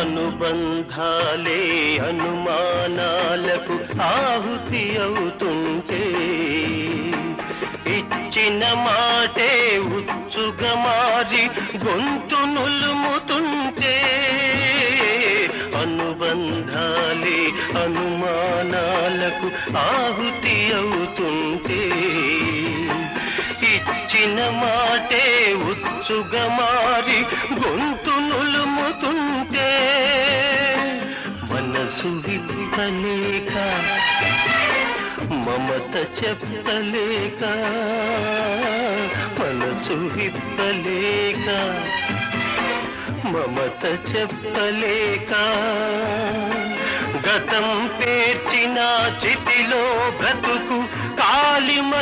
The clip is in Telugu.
అనుబంధాలే అనుమానాలకు ఆహుతి అవుతుంటే ఇచ్చిన మాటే ఉచ్చుగా మారి గొంతు నులుముతుంటే అనుబంధాలే అనుమానాలకు ఆహుతి అవుతుంటే ఇచ్చిన మాటే ఉచ్చుగా మారి గొంతు మనసు మమత చెప్పలేక మనసు విప్పలేక మమత చెప్పలేక గతం పేర్చిన చితిలో బ్రతుకు కాలిమసైపోతుంది.